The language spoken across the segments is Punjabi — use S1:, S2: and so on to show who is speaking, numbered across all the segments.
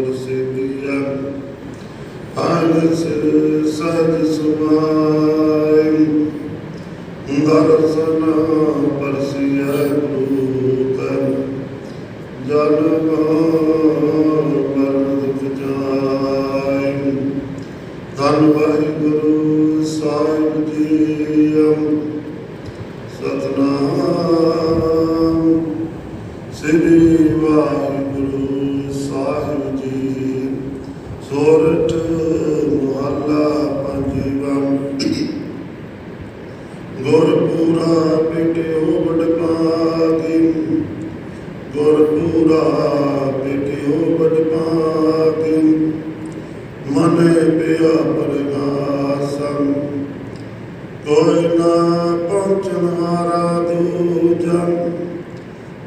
S1: ਗੁਰ ਸੇਵੀਆ ਆਨਸ ਸਜ ਸੁਮਾਇ ਦਰਸਨ ਪਰਸਿਆ ਗੁਰਪੂਰਾ ਪਿਟਿਓ ਬਡਪਾਗੀ ਗੁਰਪੂਰਾ ਪਿਟਿਓ ਬਡਪਾਗੀ ਮਨੇ ਪਿਆ ਪਰਗਾਸੰ ਕੋਈ ਨਾ ਪਹੁੰਚਣ ਹਾਰਾ ਦੂਜੰ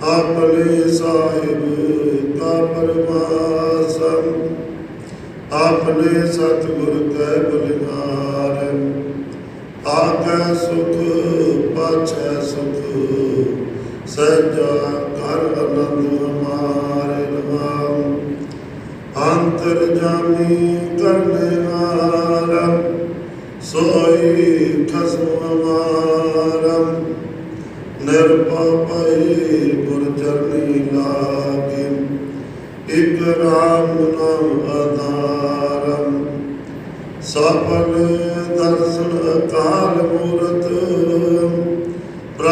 S1: ਆਪਣੇ ਸਾਹਿਬ ਕਾ ਪਰਮਾਸੰ ਆਪਣੇ ਸਤਿਗੁਰ ਕੈ ਬਲਿਹਾਰ ਆਗੈ ਸੁਖ ਪਾਛੈ ਸੁਖ ਸਹਿਜਾ ਕਰ ਅਨੰਦ ਹਮਾਰੇ ਰਵਾਮ ਅੰਤਰ ਜਾਮੀ ਕਰਨੇ ਵਾਲਾ ਸੋਈ ਖਸਮ ਹਮਾਰਮ ਨਿਰਪਾਪਈ ਗੁਰ ਚਰਨੀ ਲਾਗੇ। ਇਕ ਰਾਮ ਨਾਮ ਆਧਾਰਮ ਸਫਲ ਦਰਸ਼ਨ ਅਕਾਲ ਮੂਰਤ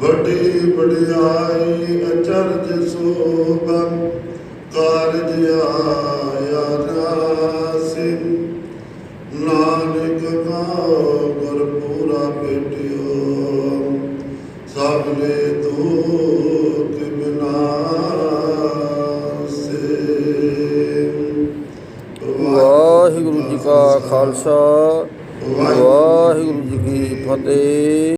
S1: ਵੱਡੀ ਵਡਿਆਈ ਅਚਰਜ ਸੋਭਮ ਕਾਰਜ ਆਇਆ ਨਾਸਿਮ ਨਾਨਕ ਕਾ ਗੁਰਪੂਰਾ ਬੇਟਿਓ ਸਭਲੇ ਦੁਖ ਵਿਨਾਸੇ
S2: ਵਾਹਿਗੁਰੂ ਜੀ ਕਾ ਖਾਲਸਾ ਵਾਹਿਗੁਰੂ ਜੀ ਕੀ ਫਤਿਹ।